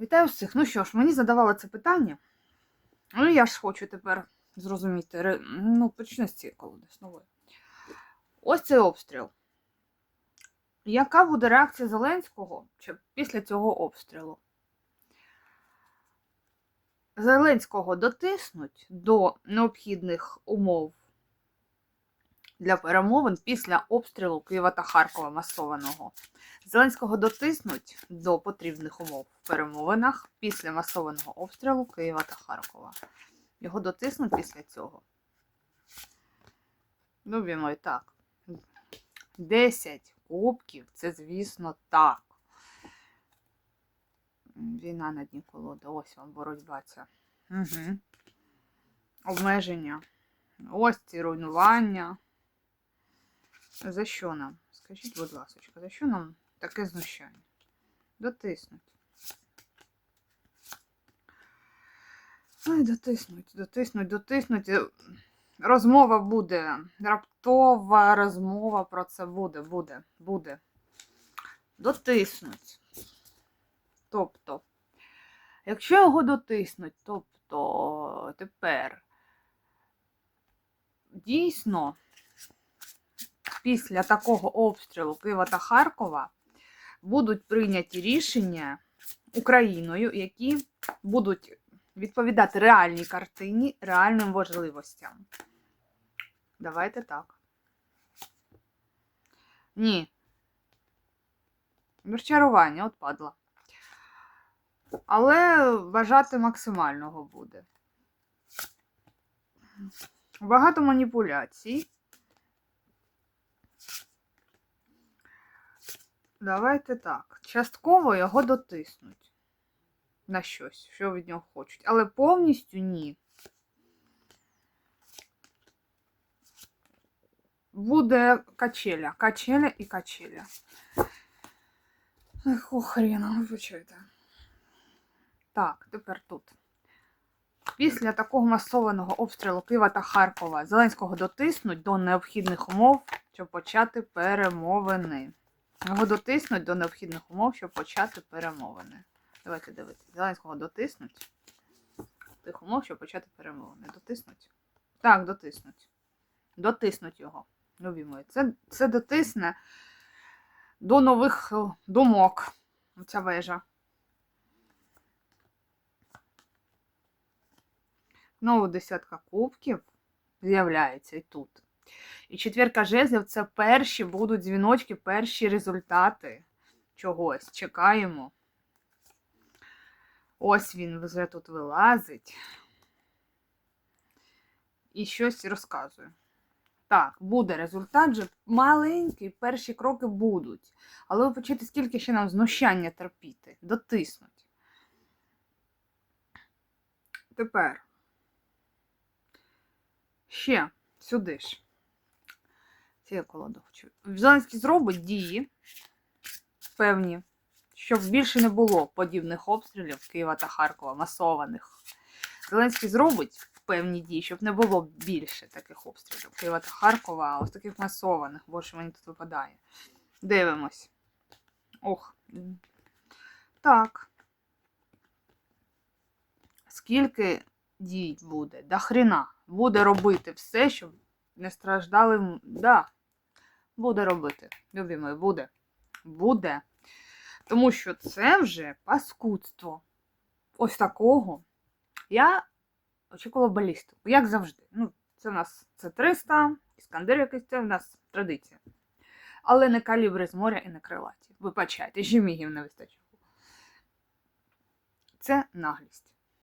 Вітаю всіх. Ну що ж, мені задавали це питання. Ну, я ж хочу тепер зрозуміти. Ну, цієї колоди нової. Ось цей обстріл. Яка буде реакція Зеленського чи після цього обстрілу? Зеленського дотиснуть до необхідних умов для перемовин після обстрілу Києва та Харкова масованого. Зеленського дотиснуть до потрібних умов в перемовинах після масованого обстрілу Києва та Харкова. Його дотиснуть після цього. Ну, він і так. 10 кубків це, звісно, так. Війна на дні колоди. Ось вам боротьба ця. Угу. Обмеження. Ось ці руйнування. За що нам? Скажіть, будь ласка, за що нам таке знущання? Дотиснуть. Ой, дотиснуть, дотиснуть, дотиснуть. Е, Розмова буде. Раптова розмова про це буде, буде, буде. Дотиснуть. Тобто, якщо його дотиснуть, тобто тепер дійсно після такого обстрілу Києва та Харкова будуть прийняті рішення Україною, які будуть відповідати реальній картині, реальним важливостям. Давайте так. Ні. Розчарування, от падла. Але бажати максимального буде. Багато маніпуляцій. Давайте так. Частково його дотиснуть на щось, що від нього хочуть. Але повністю ні. Буде качеля. Качеля і качеля. Ех, охрена, вибачайте. Так, тепер тут. Після такого масованого обстрілу Києва та Харкова Зеленського дотиснуть до необхідних умов, щоб почати перемовини. Його дотиснуть до необхідних умов, щоб почати перемовини. Давайте дивитися. Зеленського дотиснуть. Тих умов, щоб почати перемовини. Дотиснуть? Так, дотиснуть. Дотиснуть його. Любі мої. Це, це дотисне до нових е, думок. Ця вежа. Знову десятка кубків з'являється і тут. І четвірка жезлів це перші будуть дзвіночки, перші результати чогось. Чекаємо. Ось він вже тут вилазить. І щось розказує. Так, буде результат вже маленький, перші кроки будуть. Але ви почуєте, скільки ще нам знущання терпіти, дотиснуть. Тепер. Ще сюди ж. Це хочу. Зеленський зробить дії певні, щоб більше не було подібних обстрілів Києва та Харкова, масованих. Зеленський зробить певні дії, щоб не було більше таких обстрілів Києва та Харкова, а ось таких масованих, бо що мені тут випадає. Дивимось. Ох. Так. Скільки дій буде? До хрена. Буде робити все, щоб не страждали. Да. Буде робити. Любі мої, буде. Буде. Тому що це вже паскудство. Ось такого. Я очікувала балістику, як завжди. Ну, це в нас це 300, іскандер якийсь, це в нас традиція. Але не калібри з моря і не крилаті. Вибачайте, ще мігів не вистачило. Це наглість.